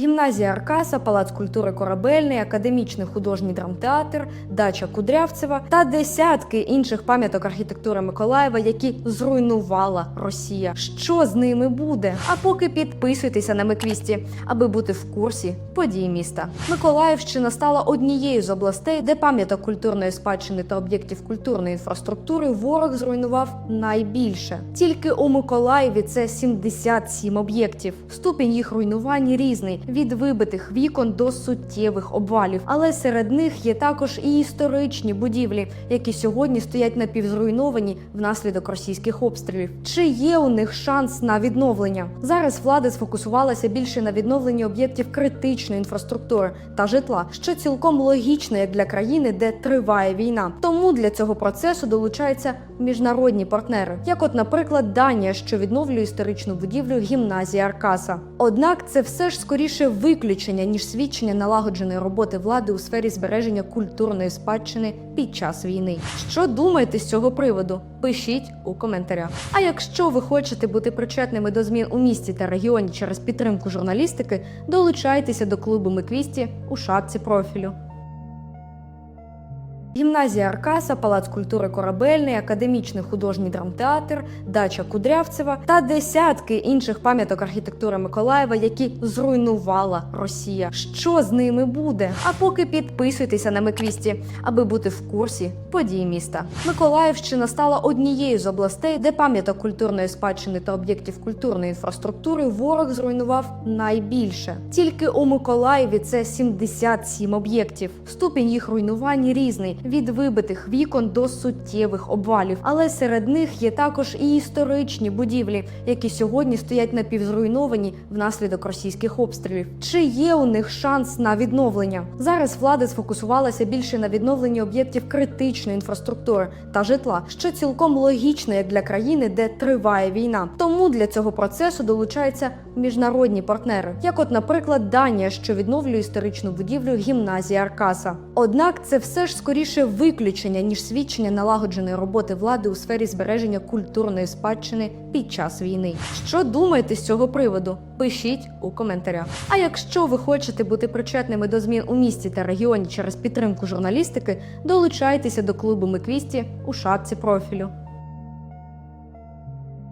Гімназія Аркаса, Палац культури Корабельний, Академічний художній драмтеатр, дача Кудрявцева та десятки інших пам'яток архітектури Миколаєва, які зруйнувала Росія. Що з ними буде? А поки підписуйтеся на Миквісті, аби бути в курсі подій міста. Миколаївщина стала однією з областей, де пам'яток культурної спадщини та об'єктів культурної інфраструктури ворог зруйнував найбільше. Тільки у Миколаєві це 77 об'єктів. Ступінь їх руйнувань різний від вибитих вікон до суттєвих обвалів. Але серед них є також і історичні будівлі, які сьогодні стоять напівзруйновані внаслідок російських обстрілів. Чи є у них шанс на відновлення? Зараз влада сфокусувалася більше на відновленні об'єктів критичної інфраструктури та житла, що цілком логічно як для країни, де триває війна. Тому для цього процесу долучаються міжнародні партнери, як, от, наприклад, Данія, що відновлює історичну будівлю гімназії Аркаса. Однак це все ж скоріше виключення ніж свідчення налагодженої роботи влади у сфері збереження культурної спадщини під час війни. Що думаєте з цього приводу? Пишіть у коментарях. А якщо ви хочете бути причетними до змін у місті та регіоні через підтримку журналістики, долучайтеся до клубу Миквісті у шапці профілю. Гімназія Аркаса, Палац культури Корабельний, Академічний художній драмтеатр, дача Кудрявцева та десятки інших пам'яток архітектури Миколаєва, які зруйнувала Росія. Що з ними буде? А поки підписуйтеся на Миквісті, аби бути в курсі подій міста. Миколаївщина стала однією з областей, де пам'яток культурної спадщини та об'єктів культурної інфраструктури ворог зруйнував найбільше. Тільки у Миколаєві це 77 об'єктів. Ступінь їх руйнувань різний від вибитих вікон до суттєвих обвалів. Але серед них є також і історичні будівлі, які сьогодні стоять напівзруйновані внаслідок російських обстрілів. Чи є у них шанс на відновлення? Зараз влада сфокусувалася більше на відновленні об'єктів критичної інфраструктури та житла, що цілком логічно як для країни, де триває війна. Тому для цього процесу долучаються міжнародні партнери, як, от, наприклад, Данія, що відновлює історичну будівлю гімназії Аркаса. Однак це все ж скоріше виключення ніж свідчення налагодженої роботи влади у сфері збереження культурної спадщини під час війни. Що думаєте з цього приводу? Пишіть у коментарях. А якщо ви хочете бути причетними до змін у місті та регіоні через підтримку журналістики, долучайтеся до клубу Миквісті у шапці профілю.